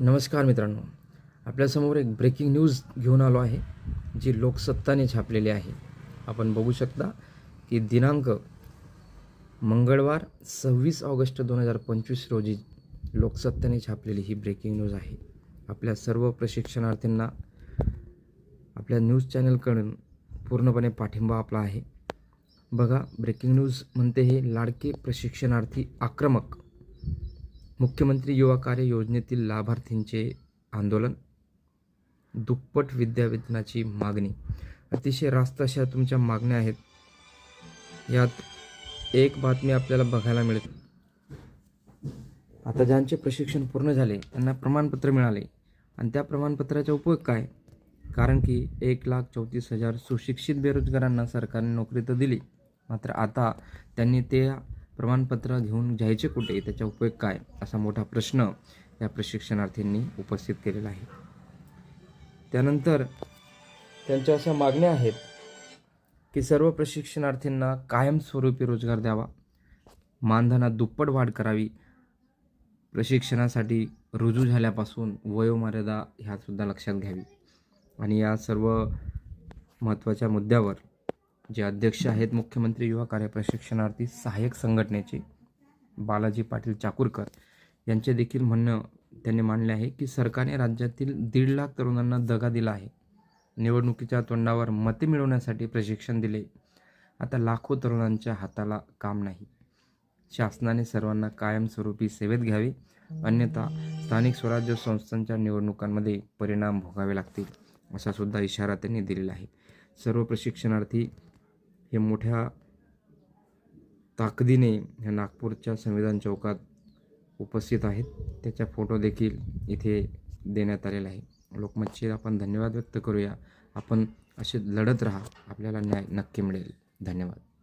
नमस्कार मित्रांनो. आपल्यासमोर एक ब्रेकिंग न्यूज घेऊन आलो आहे जी लोकसत्ताने छापलेली आहे. आपण बघू शकता की दिनांक मंगळवार सव्वीस ऑगस्ट दोन हजार पंचवीस रोजी लोकसत्ताने छापलेली ही ब्रेकिंग न्यूज आहे. आपल्या सर्व प्रशिक्षणार्थींना आपल्या न्यूज चॅनलकडून पूर्णपणे पाठिंबा आपला आहे. बघा ब्रेकिंग न्यूज म्हणते हे लाडके प्रशिक्षणार्थी आक्रमक मुख्यमंत्री युवा कार्य योजनेतील लाभार्थींचे आंदोलन दुप्पट विद्यावेतनाची मागणी. अतिशय रास्त अशा तुमच्या मागण्या आहेत. यात एक बातमी आपल्याला बघायला मिळते. आता ज्यांचे प्रशिक्षण पूर्ण झाले त्यांना प्रमाणपत्र मिळाले. आणि त्या प्रमाणपत्राचा उपयोग काय? कारण की एक लाख चौतीस हजार सुशिक्षित बेरोजगारांना सरकारने नोकरी तर दिली मात्र आता त्यांनी ते प्रमाणपत्र घेऊन जायचे कुठे? त्याचा उपयोग काय? असा मोठा प्रश्न या प्रशिक्षणार्थींनी उपस्थित केलेला आहे. त्यानंतर त्यांच्या अशा मागण्या आहेत की सर्व प्रशिक्षणार्थींना कायमस्वरूपी रोजगार द्यावा मानधनात दुप्पट वाढ करावी प्रशिक्षणासाठी रुजू झाल्यापासून वयोमर्यादा ह्यासुद्धा लक्षात घ्यावी. आणि या सर्व महत्त्वाच्या मुद्द्यावर जे अध्यक्ष आहेत मुख्यमंत्री युवा कार्य प्रशिक्षणार्थी सहाय्यक संघटनेचे बालाजी पाटील चाकूरकर यांचे देखील म्हणणं त्यांनी मांडले आहे की सरकारने राज्यातील दीड लाख तरुणांना दगा दिला आहे. निवडणुकीच्या तोंडावर मते मिळवण्यासाठी प्रशिक्षण दिले. आता लाखो तरुणांच्या हाताला काम नाही. शासनाने सर्वांना कायमस्वरूपी सेवेत घ्यावे अन्यथा स्थानिक स्वराज्य संस्थांच्या निवडणुकांमध्ये परिणाम भोगावे लागतील असा सुद्धा इशारा त्यांनी दिलेला आहे. सर्व प्रशिक्षणार्थी हे मोठ्या ताकदीने ह्या नागपूरच्या संविधान चौकात उपस्थित आहेत. त्याचा फोटो देखील इथे देण्यात आलेला आहे. लोकमतचे आपण धन्यवाद व्यक्त करूया. आपण असे लढत राहा. आपल्याला न्याय नक्की मिळेल. धन्यवाद.